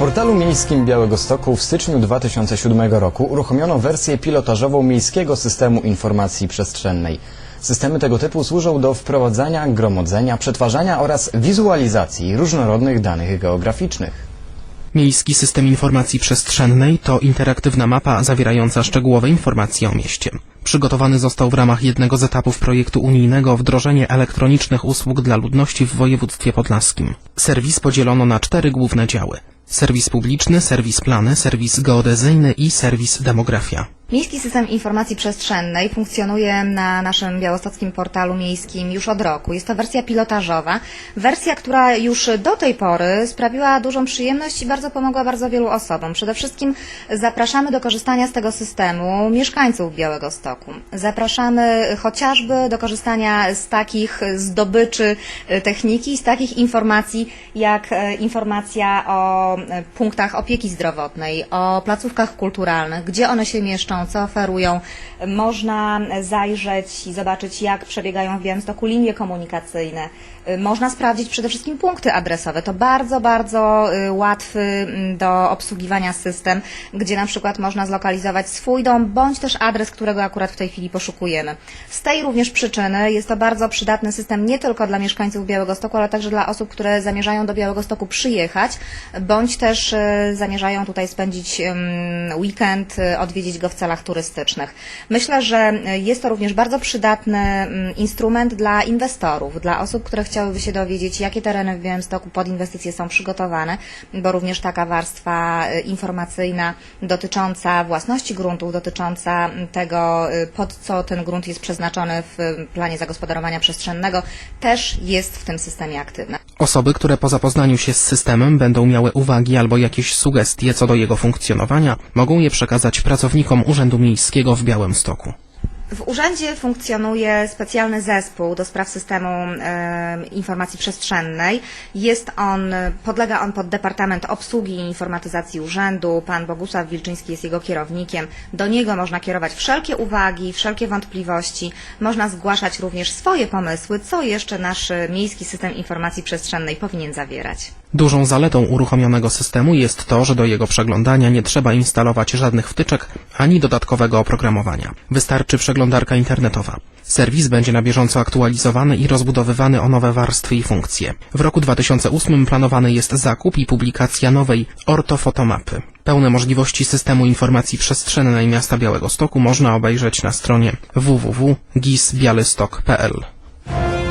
portalu miejskim Białegostoku w styczniu 2007 roku uruchomiono wersję pilotażową Miejskiego Systemu Informacji Przestrzennej. Systemy tego typu służą do wprowadzania, gromadzenia, przetwarzania oraz wizualizacji różnorodnych danych geograficznych. Miejski System Informacji Przestrzennej to interaktywna mapa zawierająca szczegółowe informacje o mieście. Przygotowany został w ramach jednego z etapów projektu unijnego wdrożenie elektronicznych usług dla ludności w województwie podlaskim. Serwis podzielono na cztery główne działy. Serwis publiczny, serwis plany, serwis geodezyjny i serwis demografia. Miejski System Informacji Przestrzennej funkcjonuje na naszym białostockim portalu miejskim już od roku. Jest to wersja pilotażowa, wersja, która już do tej pory sprawiła dużą przyjemność i bardzo pomogła bardzo wielu osobom. Przede wszystkim zapraszamy do korzystania z tego systemu mieszkańców Białego Stoku. Zapraszamy chociażby do korzystania z takich zdobyczy e, techniki, z takich informacji jak e, informacja o e, punktach opieki zdrowotnej, o placówkach kulturalnych, gdzie one się mieszczą, co oferują. Można zajrzeć i zobaczyć, jak przebiegają w Białymstoku linie komunikacyjne. Można sprawdzić przede wszystkim punkty adresowe. To bardzo, bardzo y, łatwy mm, do obsługiwania system, gdzie na przykład można zlokalizować swój dom, bądź też adres, którego akurat w tej chwili poszukujemy. Z tej również przyczyny jest to bardzo przydatny system nie tylko dla mieszkańców Białegostoku, ale także dla osób, które zamierzają do Białegostoku przyjechać, bądź też y, zamierzają tutaj spędzić weekend, y, odwiedzić go w celach turystycznych. Myślę, że y, jest to również bardzo przydatny mm, instrument dla inwestorów, dla osób, które chciałyby się dowiedzieć, jakie tereny w Białymstoku pod inwestycje są przygotowane, bo również taka warstwa y, informacyjna dotycząca własności gruntów, dotycząca mm, tego, y, pod co ten grunt jest przeznaczony w planie zagospodarowania przestrzennego, też jest w tym systemie aktywna. Osoby, które po zapoznaniu się z systemem będą miały uwagi albo jakieś sugestie co do jego funkcjonowania, mogą je przekazać pracownikom Urzędu Miejskiego w Białymstoku. W urzędzie funkcjonuje specjalny zespół do spraw systemu e, informacji przestrzennej. Jest on, podlega on pod Departament Obsługi i Informatyzacji Urzędu. Pan Bogusław Wilczyński jest jego kierownikiem. Do niego można kierować wszelkie uwagi, wszelkie wątpliwości. Można zgłaszać również swoje pomysły, co jeszcze nasz miejski system informacji przestrzennej powinien zawierać. Dużą zaletą uruchomionego systemu jest to, że do jego przeglądania nie trzeba instalować żadnych wtyczek ani dodatkowego oprogramowania. Wystarczy przeglądarka internetowa. Serwis będzie na bieżąco aktualizowany i rozbudowywany o nowe warstwy i funkcje. W roku 2008 planowany jest zakup i publikacja nowej ortofotomapy. Pełne możliwości systemu informacji przestrzennej miasta Białegostoku można obejrzeć na stronie www.gisbialystok.pl.